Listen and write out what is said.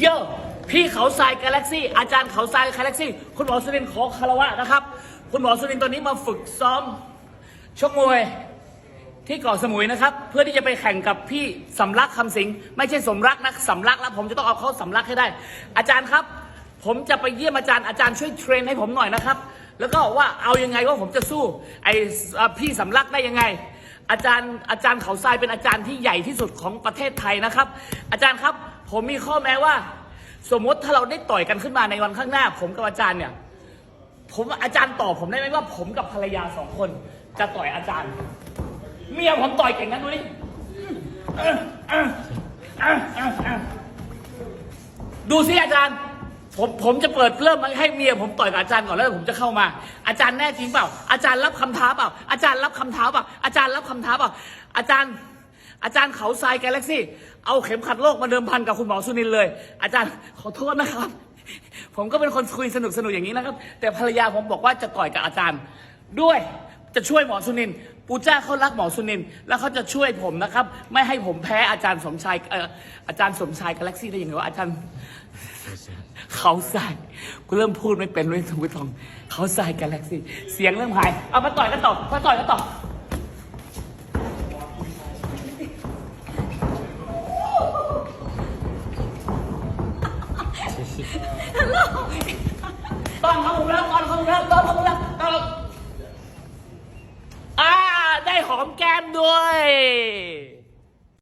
เยอะพี่เขาทรายกาแล็กซี่อาจารย์เขาทรายกาแล็กซี่คุณหมอสุรินทร์ขอคารวะนะครับ คุณหมอสุรินทร์ตอนนี้มาฝึกซ้อมชกมวยที่เกาะสมุยนะครับ เพื่อที่จะไปแข่งกับพี่สำลักคำสิงไม่ใช่สมรักนะสำลักแล้วผมจะต้องเอาเขาสำลักให้ได้ อาจารย์ครับ ผมจะไปเยี่ยมอาจารย์อาจารย์ช่วยเทรนให้ผมหน่อยนะครับ แล้วก็ว่าเอายังไงว่าผมจะสู้ไออพี่สำลักได้ยังไง อาจารย์อาจารย์เขาทรายเป็นอาจารย์ที่ใหญ่ที่สุดของประเทศไทยนะครับ อาจารย์ครับ ผมมีข้อแม้ว่า สมมติถ้าเราได้ต่อยกันขึ้นมาในวันข้างหน้า ผมกับอาจารย์เนี่ย ผมอาจารย์ตอบผมได้ไหมว่า ผมกับภรรยาสองคน จะต่อยอาจารย์ เมียผมต่อยเก่งนะดูดิดูสิอาจารย์ ผมผมจะเปิดเริ่มให้เมียผมต่อยกับอาจารย์ก่อนแล้วผมจะเข้ามา อาจารย์แน่จริงเปล่า อาจารย์รับคำท้าเปล่า อาจารย์รับคำท้าเปล่า อาจารย์รับคำท้าเปล่า อาจารย์ อาจารย์เขาทรายกาแล็กซี่ เอาเข็มขัดโลกมาเดิมพันกับคุณหมอสุนินเลย อาจารย์ขอโทษนะครับ ผมก็เป็นคนคุยสนุกสนุกๆอย่างนี้นะครับ แต่ภรรยาผมบอกว่าจะต่อยกับอาจารย์ ด้วยจะช่วยหมอสุนินปูจ้าเขารักหมอสุนิน แล้วเขาจะช่วยผมนะครับ ไม่ให้ผมแพ้อาจารย์สมชายเอ่ออาจารย์สมชายกาแล็กซี่ได้ยังไงวะอาจารย์เขาใส่กูเริ่มพูดไม่เป็นเลยทุกท่านเขาใส่กาแล็กซี่ เสียงเริ่มหาย เอามาต่อยกันต่อมาต่อยกันต่อ ตอนเขาเริ่มตอนเขาเริ่มตอนเขาเริ่มตอนอ่าได้หอมแก้มด้วย